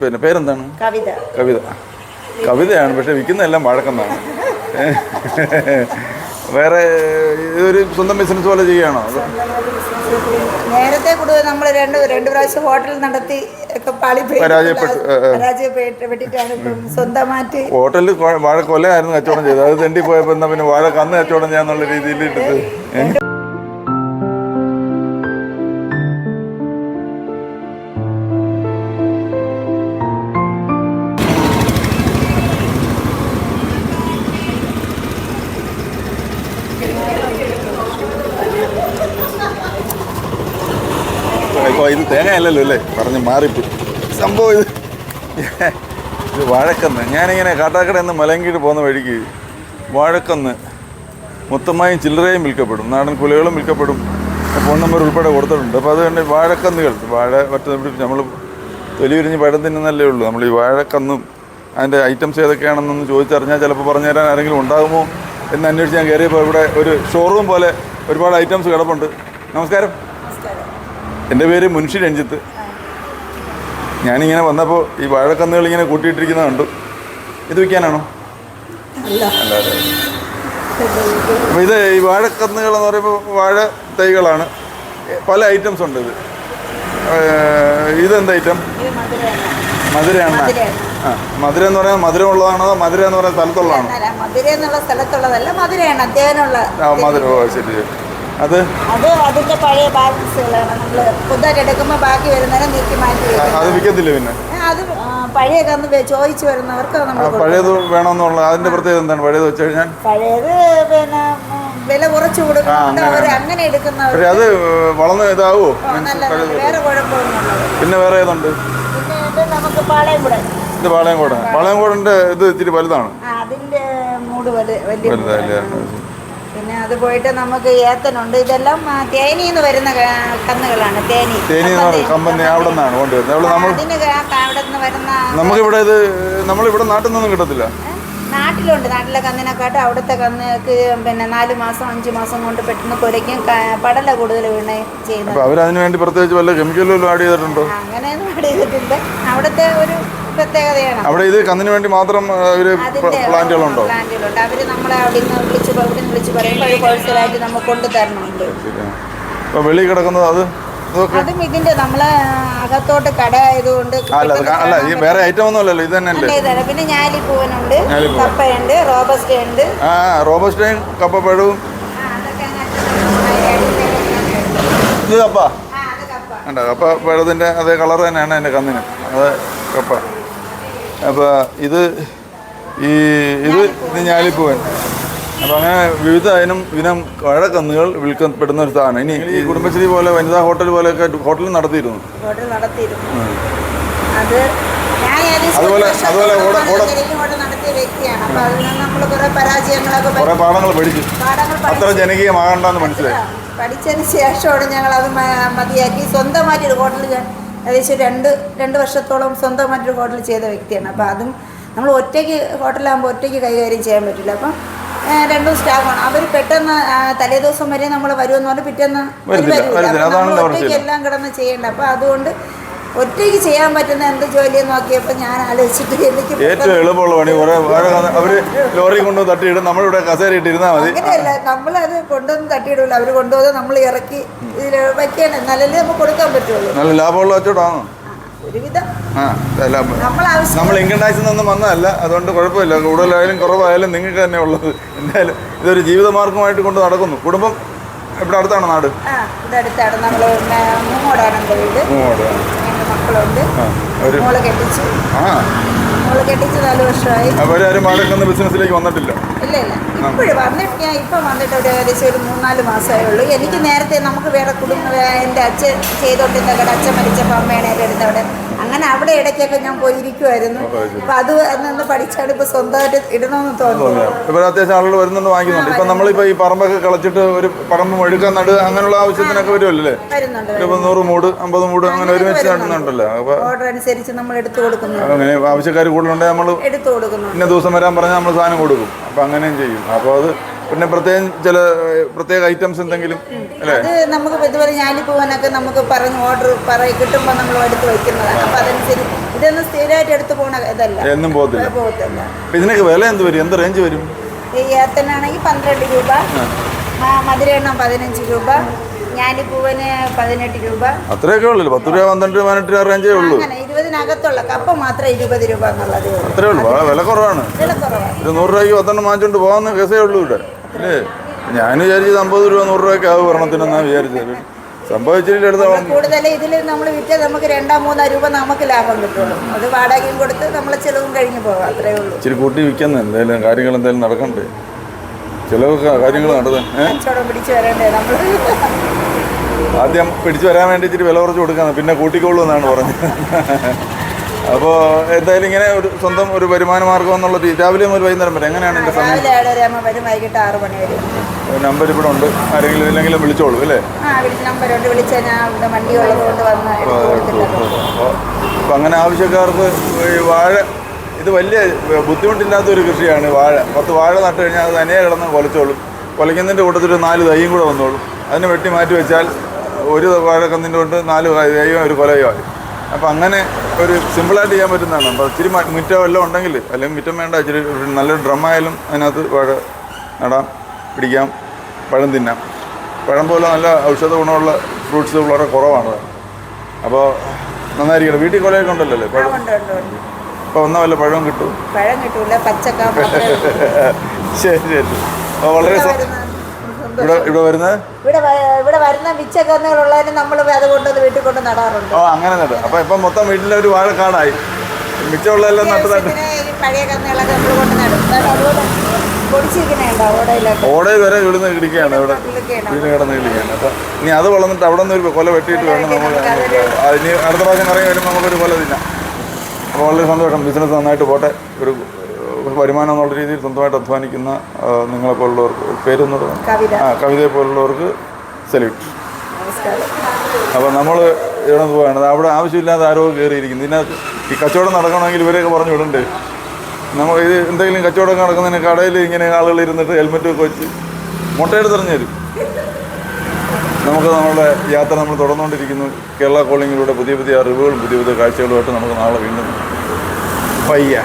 പിന്നെ പേരെന്താണ്? കവിത. കവിത. കവിതയാണ് പക്ഷെ വിൽക്കുന്നതെല്ലാം വഴക്കെന്നാണ് വേറെ ഇതൊരു സ്വന്തം ബിസിനസ് പോലെ ചെയ്യുകയാണോ? നേരത്തെ കൂടുതൽ നമ്മൾ രണ്ട് രണ്ട് പ്രാവശ്യം ഹോട്ടൽ നടത്തി ഒക്കെ. പരാജയപ്പെട്ടിട്ടാണ് സ്വന്തമായിട്ട് ഹോട്ടലിൽ വാഴ കൊലയായിരുന്നു കച്ചവടം ചെയ്തത്. അത് തെണ്ടി പോയപ്പോൾ പിന്നെ വാഴ കന്ന് കച്ചവടം ചെയ്യാന്നുള്ള രീതിയിൽ ഇട്ടിട്ട് തേങ്ങയല്ലല്ലോ അല്ലേ? പറഞ്ഞ് മാറിപ്പോയി. സംഭവം ഇത്. ഇത് വഴക്കന്ന്. ഞാനിങ്ങനെ കാട്ടാക്കടയിൽ നിന്ന് മലങ്കീട് പോകുന്ന വഴിക്ക് വഴക്കന്ന് മൊത്തമായും ചില്ലറയും വിൽക്കപ്പെടും. നാടൻ കുലകളും വിൽക്കപ്പെടും. ഫോൺ നമ്പർ ഉൾപ്പെടെ കൊടുത്തിട്ടുണ്ട്. അപ്പോൾ അതുകൊണ്ട് വാഴക്കന്നുകൾ. വാഴ മറ്റേ നമ്മൾ തൊലിയുരിഞ്ഞ് പഴം തിന്നുന്നല്ലേ ഉള്ളൂ. നമ്മൾ ഈ വാഴക്കന്നും അതിന്റെ ഐറ്റംസ് ഏതൊക്കെയാണെന്നൊന്ന് ചോദിച്ചറിഞ്ഞാൽ ചിലപ്പോൾ പറഞ്ഞു തരാൻ ആരെങ്കിലും ഉണ്ടാകുമോ എന്ന് അന്വേഷിച്ച് ഞാൻ കയറിയപ്പോൾ ഇവിടെ ഒരു ഷോറൂം പോലെ ഒരുപാട് ഐറ്റംസ് കിടപ്പുണ്ട്. നമസ്കാരം. എന്റെ പേര് മുൻഷി രഞ്ജിത്ത്. ഞാനിങ്ങനെ വന്നപ്പോൾ ഈ വാഴക്കന്നുകൾ ഇങ്ങനെ കൂട്ടിയിട്ടിരിക്കുന്നത് കണ്ടു. ഇത് വിൽക്കാനാണോ? അല്ലാതെ. അപ്പോൾ ഇത് ഈ വാഴക്കന്നുകൾ എന്ന് പറയുമ്പോൾ വാഴ തൈകളാണ്. പല ഐറ്റംസ് ഉണ്ട് ഇത്. ഇതെന്ത് ഐറ്റം? മധുരയാണ്. ആ മധുര എന്ന് പറയുന്നത് മധുരം ഉള്ളതാണോ മധുര എന്ന് പറയുന്ന സ്ഥലത്തുള്ളതാണോ? മധുര എന്നുള്ള സ്ഥലത്തുള്ളതല്ല മധുരയാണ് മധുര. ഓ ശരി ശരി. അത്? അത് അതിന്റെ പഴയ ബാലൻസുകളാണ്. നമ്മൾ പുതുതായിട്ട് എടുക്കുമ്പോൾ ബാക്കി വരുന്നതിനെ നീക്കി മാറ്റി അത് വിൽക്കത്തില്ല പിന്നെ? അത് പഴയ കന്ന് വെ- ചോദിച്ചു വരുന്നവർക്ക് നമ്മൾ പഴയത് വേണമെന്നുള്ള അതിന്റെ പ്രത്യേകത എന്താണ്? പഴയത് വെച്ച് കഴിഞ്ഞാൽ? പഴയത് പിന്നെ വില കുറച്ച് കൊടുക്കുന്നുണ്ട് അവർ അങ്ങനെ എടുക്കുന്നവർ അത് വളർന്ന് ഇതാവോ? വേറെ കുഴപ്പമൊന്നുമില്ല പിന്നെ വേറെ ഏതുണ്ട്? പിന്നെ ഇത് നമുക്ക് പാളയം കൂടെ ഇത് പാളയംകോട് പാളയംകോടിന്റെ ഇത് ഇത്തിരി വലുതാണ്. അതിന്റെ മൂട് വലുതല്ലേ അത് പോയിട്ട് നമുക്ക് ഏത്തനുണ്ട്. ഇതെല്ലാം ആ, തേനിന്ന് വരുന്ന കന്നുകളാണ്. തേനി. തേനി എന്ന് കമ്പനി അവിടെ നിന്നാണ് കൊണ്ടുവരുന്നത്. അവിടെ നമ്മൾ അവിടെ നിന്ന് വരുന്ന നമുക്കിവിടെ ഇത് നമ്മളിവിടെ നാട്ടിൽ നിന്നും കിട്ടത്തില്ല. നാട്ടിലുണ്ട്. നാട്ടിലെ കന്നിനെക്കാട്ടും അവിടുത്തെ കന്നുകൾക്ക് പിന്നെ നാല് മാസം അഞ്ച് മാസം കൊണ്ട് പെട്ടെന്ന് കുരയ്ക്കും പടല കൂടുതൽ വീണേ ചെയ്യുന്നത്. അവരതിന് വേണ്ടി പ്രത്യേകിച്ച് വല്ല കെമിക്കലും ആഡ് ചെയ്തിട്ടുണ്ടോ? അങ്ങനെയൊന്നും ഇവിടെ ചെയ്തിട്ടില്ല. അവിടുത്തെ ഒരു പ്രത്യേകതയാണ്. അവിടെ ഇത് കന്നിന് വേണ്ടി മാത്രം അവർ പ്ലാന്റുകളുണ്ടോ? പ്ലാന്റുകളുണ്ട്. അവർ നമ്മളെ അവിടെ നിന്ന് വിളിച്ച് പറയുമ്പോൾ കൊണ്ടുതരണമുണ്ട് അപ്പോൾ വെളി കിടക്കുന്നത് അത്? ഇതൊക്കെ അതും ഇതിന്റെ നമ്മളെ അകത്തോട്ട് കട ആയതുകൊണ്ട് അല്ല ഈ വേറെ ഐറ്റം ഒന്നും അല്ലല്ലോ ഇത് തന്നെ പിന്നെ ഞാലിപ്പൂവനുണ്ട് ഞാലിപ്പൂവൻ. കപ്പയുണ്ട് റോബസ്റ്റ ഉണ്ട്. ആ റോബസ്റ്റയും കപ്പപ്പഴവും. ഇത് കപ്പ? പഴത്തിന്റെ അതേ കളർ തന്നെയാണ് എന്റെ കന്നിന്. അത് കപ്പ. അപ്പോൾ ഇത് ഈ ഇത് ഇത് ഞാലിപ്പൂവൻ. അപ്പോൾ അങ്ങനെ വിവിധ ഇനം ഇനം വഴക്കന്നുകൾ വിൽക്കപ്പെടുന്ന ഒരു സ്ഥാനം ഇനി ഈ കുടുംബശ്രീ പോലെ വനിതാ ഹോട്ടൽ പോലെയൊക്കെ ഹോട്ടൽ നടത്തിയിരുന്നു? ഹോട്ടൽ നടത്തിയിരുന്നു. അത് അതുപോലെ- അതുപോലെ അപ്പൊ കുറെ പാഠങ്ങൾ പഠിച്ചു. അത്ര ജനകീയമാകണ്ടെന്ന് മനസ്സിലായി. പഠിച്ചതിന് ശേഷമാണ് ഞങ്ങൾ അത് മതിയാക്കി. സ്വന്തമായിട്ടൊരു ഹോട്ടൽ ഏകദേശം രണ്ട് രണ്ട് വർഷത്തോളം സ്വന്തമായിട്ടൊരു ഹോട്ടൽ ചെയ്ത വ്യക്തിയാണ്. അപ്പോൾ അതും നമ്മൾ ഒറ്റയ്ക്ക് ഹോട്ടലാകുമ്പോൾ ഒറ്റയ്ക്ക് കൈകാര്യം ചെയ്യാൻ പറ്റില്ല. അപ്പം രണ്ടും സ്റ്റാഫാണ് അവർ പെട്ടെന്ന് തലേ തലേദിവസം വരെ നമ്മൾ വരുമെന്ന് പറഞ്ഞാൽ പിറ്റേന്ന് അവർ ഒറ്റയ്ക്ക് എല്ലാം കിടന്ന് ചെയ്യേണ്ട. അപ്പോൾ അതുകൊണ്ട് ഒറ്റയ്ക്ക് ചെയ്യാൻ പറ്റുന്ന എന്ത് ജോലിയെന്ന് നോക്കിയപ്പോൾ ഞാൻ ആലോചിച്ചിട്ട് എനിക്ക് ഏറ്റവും എളുപ്പമുള്ള പണി. അവർ ലോറി കൊണ്ടു തട്ടിയിടും. നമ്മളിവിടെ കസേര ഇട്ടിരുന്നാൽ മതി. അങ്ങനെയല്ല. നമ്മളത് കൊണ്ടുവന്ന് തട്ടിയിടില്ല അവർ കൊണ്ടുവന്ന് നമ്മൾ ഇറക്കി ഇതിൽ വയ്ക്കണം എന്നാലല്ലേ നമുക്ക് കൊടുക്കാൻ പറ്റുള്ളൂ. നല്ല ലാഭമുള്ള എല്ലാം നമ്മൾ ഇൻകം ടാക്സിൽ നിന്നും വന്നതല്ല. അതുകൊണ്ട് കുഴപ്പമില്ല. കൂടുതലായാലും കുറവായാലും നിങ്ങൾക്ക് തന്നെ ഉള്ളത്. എന്തായാലും ഇതൊരു ജീവിതമാർഗമായിട്ട് കൊണ്ട് നടക്കുന്നു. കുടുംബം ഇവിടെ അടുത്താണ് നാട്? അടുത്താണ്. നമ്മൾ മൂങ്ങോടാണ് എന്റെ വീട്. മൂങ്ങോട് മക്കളുണ്ട്. മോൾ കെട്ടിച്ചു. ആ മോൾ കെട്ടിച്ച് നാല് വർഷമായി. അവരാരും വാഴക്കുന്ന ബിസിനസ്സിലേക്ക് വന്നിട്ടില്ല. ഇല്ല ഇല്ല. ഇപ്പോഴും വന്നിട്ട് ഞാൻ ഇപ്പം വന്നിട്ട് ഒരു ഏകദേശം ഒരു മൂന്നാൽ മാസമേ ഉള്ളൂ എനിക്ക് നേരത്തെ നമുക്ക് വേറെ കുടുംബം എന്റെ അച്ഛൻ ചെയ്തുകൊണ്ടിരുന്ന കട അച്ഛൻ മരിച്ചപ്പോൾ അമ്മയാണ് എന്റെ അടുത്ത് അവിടെ അങ്ങനെ അവിടെ ഇടയ്ക്കൊക്കെ ഞാൻ പോയിരിക്കുമായിരുന്നു അപ്പൊ അത് നിന്ന് പഠിച്ചാണ് ഇപ്പൊ സ്വന്തമായിട്ട് ഇടണമെന്ന് തോന്നുന്നു. അത്യാവശ്യം ആളുകൾ വരുന്നുണ്ട് വാങ്ങിക്കുന്നുണ്ട്. ഇപ്പൊ നമ്മളിപ്പോ ഈ പറമ്പൊക്കെ കളച്ചിട്ട് ഒരു പറമ്പ് മെഴുക്കാൻ നടുക അങ്ങനെയുള്ള ആവശ്യത്തിനൊക്കെ വരുമല്ലേ നൂറ് മൂട് അമ്പത് മൂട് അങ്ങനെ ഒരുമിച്ച് നടുന്നുണ്ടല്ലോ? ഓർഡർ അനുസരിച്ച് നമ്മൾ എടുത്തു കൊടുക്കുന്നു. അങ്ങനെ ആവശ്യക്കാർ കൂടുതലുണ്ടെങ്കിൽ നമ്മൾ എടുത്തു കൊടുക്കുന്നു. ഇന്ന ദിവസം വരാൻ പറഞ്ഞാൽ നമ്മൾ സാധനം കൊടുക്കും. അപ്പൊ അങ്ങനെയും ചെയ്യും. അപ്പോൾ അത് പിന്നെ പ്രത്യേകം ചില പ്രത്യേക ഐറ്റംസ് എന്തെങ്കിലും? അല്ലേ? അത് നമുക്ക് ഞാലി ഞാലിപ്പൂവനൊക്കെ നമുക്ക് പറഞ്ഞ് ഓർഡർ പറ കിട്ടുമ്പോൾ നമ്മൾ എടുത്ത് വയ്ക്കുന്നതാണ്. അപ്പൊ അതനുസരിച്ച് ഇതൊന്നും സ്ഥിരമായിട്ട് എടുത്തു പോണ ഇതല്ല. എന്നും പോകത്തില്ല. ഇതിനൊക്കെ വില എന്ത് വരും? എന്ത് റേഞ്ച് വരും? ഈ ഏത്തനാണെങ്കിൽ പന്ത്രണ്ട് രൂപ മ- മധുരയെണ്ണം പതിനഞ്ച് രൂപ ഞാലിപ്പൂവന് പതിനെട്ട് രൂപ. അത്രയൊക്കെ ഉള്ളൂ പത്ത് രൂപ പന്ത്രണ്ട് രൂപ പതിനെട്ട് രൂപ റേഞ്ചേ ഉള്ളൂ. ഇരുപതിനകത്തുള്ള കപ്പ മാത്രം ഇരുപത് രൂപ എന്നുള്ളതേ ഉള്ളൂ. അത്രേ ഉള്ളൂ. വില കുറവാണ്. വില കുറവാണ്. ഒരു നൂറ് രൂപയ്ക്ക് പത്തെണ്ണം വാങ്ങിച്ചുകൊണ്ട് പോകാവുന്ന കേസേ ഉള്ളൂ ഇവിടെ. അല്ലേ? ഞാൻ വിചാരിച്ചത് അമ്പത് രൂപ നൂറ് രൂപയ്ക്ക് ആവും ഒരെണ്ണത്തിനെന്നാണ് വിചാരിച്ചത്. സംഭവിച്ചിട്ട് എടുത്ത കൂടുതൽ ഇതിൽ നമ്മൾ വിറ്റ് നമുക്ക് രണ്ടാ മൂന്നാ രൂപ നമുക്ക് ലാഭം കിട്ടുള്ളൂ. അത് വാടകയും കൊടുത്ത് നമ്മളെ ചിലവും കഴിഞ്ഞു പോകാം അത്രേ ഉള്ളൂ. ഇച്ചിരി കൂട്ടി വിൽക്കുന്ന എന്തായാലും കാര്യങ്ങൾ എന്തായാലും നടക്കണ്ടേ? ചിലവൊക്കെ കാര്യങ്ങൾ നടന്നത് പിടിച്ച് വരണ്ടേ നമ്മൾ ആദ്യം പിടിച്ചു വരാൻ വേണ്ടി ഇച്ചിരി വില കുറച്ച് പിന്നെ കൂട്ടിക്കോളൂ എന്നാണ് പറഞ്ഞത്. അപ്പോൾ എന്തായാലും ഇങ്ങനെ ഒരു സ്വന്തം ഒരു വരുമാന മാർഗം എന്നുള്ള രീതി രാവിലെ മുതൽ വൈകുന്നേരം വരെ എങ്ങനെയാണ് എന്റെ സമയം? രാവിലെ ഏഴരയാകുമ്പോൾ വരും വൈകിട്ട് ആറ് മണി വരും. നമ്പർ ഇവിടെ ഉണ്ട്. ആരെങ്കിലും ഇല്ലെങ്കിലും വിളിച്ചോളൂ അല്ലേ? ആ നമ്പറുണ്ട് ഞാൻ ഇവിടെ വണ്ടി ഉള്ളത് കൊണ്ട് വന്ന് എടുത്ത് കൊടുത്തിട്ടുണ്ട്. അപ്പോൾ അങ്ങനെ ആവശ്യക്കാർക്ക് ഈ വാഴ ഇത് വലിയ ബുദ്ധിമുട്ടില്ലാത്ത ഒരു കൃഷിയാണ് വാഴ. പത്ത് വാഴ നട്ട് കഴിഞ്ഞാൽ അത് തനിയെ കിടന്ന് കൊലച്ചോളും. കൊലയ്ക്കുന്നതിന്റെ കൂട്ടത്തിൽ ഒരു നാല് തൈയും കൂടെ വന്നോളും. അതിനെ വെട്ടി മാറ്റി വെച്ചാൽ ഒരു വാഴക്കന്നിന്റെ കൊണ്ട് നാല് തൈയും ഒരു കൊലയും ആയി. അപ്പോൾ അങ്ങനെ ഒരു സിമ്പിളായിട്ട് ചെയ്യാൻ പറ്റുന്നതാണ്. അപ്പോൾ ഇച്ചിരി മുറ്റം എല്ലാം ഉണ്ടെങ്കിൽ അല്ലെങ്കിൽ മുറ്റം വേണ്ട ഇച്ചിരി നല്ലൊരു ഡ്രമ്മായാലും അതിനകത്ത് വാഴ നടാം പിടിക്കാം പഴം തിന്നാം. പഴം പോലെ നല്ല ഔഷധ ഗുണമുള്ള ഫ്രൂട്ട്സ് വളരെ കുറവാണ്. അപ്പോൾ നന്നായിരിക്കണം വീട്ടിൽ കൊലയൊക്കെ ഉണ്ടല്ലോ അല്ലേ പഴം അപ്പോൾ ഒന്നാ വല്ല പഴം കിട്ടും? പഴം കിട്ടൂല പച്ചക്ക ശരി ശരി. അപ്പോൾ വളരെ ഇവിടെ വരുന്ന സന്തോഷം. ഇവിടെ ഇവിടെ വരുന്നത് ഇവിടെ ഇവിടെ വരുന്ന മിച്ചക്കന്നുകളുള്ളതിന് നമ്മൾ അതുകൊണ്ട് വീട്ടിൽ കൊണ്ട് നടാറുണ്ട്. ഓ അങ്ങനെ അപ്പോൾ ഇപ്പം മൊത്തം വീട്ടിലെ ഒരു വാഴക്കാടായി. മിച്ചമുള്ളതെല്ലാം നട്ട് നട്ട് ഈ പഴയ കന്നുകളൊക്കെ നമ്മൾ കൊണ്ട് നടും. ഓടയിൽ വരെ ഇവിടുന്ന് ഇടിക്കുകയാണ് ഇവിടെ. വീട് കിടന്ന് ഇടിക്കുകയാണ് അപ്പോൾ ഇനി അത് വളർന്നിട്ട് അവിടെ നിന്ന് ഒരു കൊല വെട്ടിയിട്ട് വേണം നമ്മൾ ഇനി അടുത്ത പ്രാവശ്യം ഇറങ്ങി വരുമ്പോൾ നമുക്കൊരു കൊല തിന്നാം. അപ്പോൾ വളരെ സന്തോഷം. ബിസിനസ് നന്നായിട്ട് പോട്ടെ. ഒരു വരുമാനം എന്നുള്ള രീതിയിൽ സ്വന്തമായിട്ട് അധ്വാനിക്കുന്ന നിങ്ങളെ പോലുള്ളവർക്ക് പേരൊന്നും പറയാം കവിത. ആ കവിതയെ പോലുള്ളവർക്ക് സല്യൂട്ട് അപ്പം അപ്പോൾ നമ്മൾ ഇവിടെ പോവുകയാണ് അവിടെ ആവശ്യമില്ലാതെ ആരോ കയറിയിരിക്കുന്നു ഇതിനകത്ത് ഈ കച്ചവടം നടക്കണമെങ്കിൽ ഇവരെയൊക്കെ പറഞ്ഞു വിടണ്ടേ? നമ്മൾ ഇത് എന്തെങ്കിലും കച്ചവടം നടക്കുന്നതിന് കടയിൽ ഇങ്ങനെ ആളുകൾ ഇരുന്നിട്ട് ഹെൽമെറ്റ് ഒക്കെ വെച്ച് മുട്ടയെടുത്ത് എറിഞ്ഞു തരും. നമുക്ക് നമ്മുടെ യാത്ര നമ്മൾ തുടർന്നുകൊണ്ടിരിക്കുന്നു. കേരള കോളിങ്ങിലൂടെ പുതിയ പുതിയ അറിവുകളും പുതിയ പുതിയ കാഴ്ചകളുമായിട്ട് നമുക്ക് നാളെ വീണ്ടും പയ്യ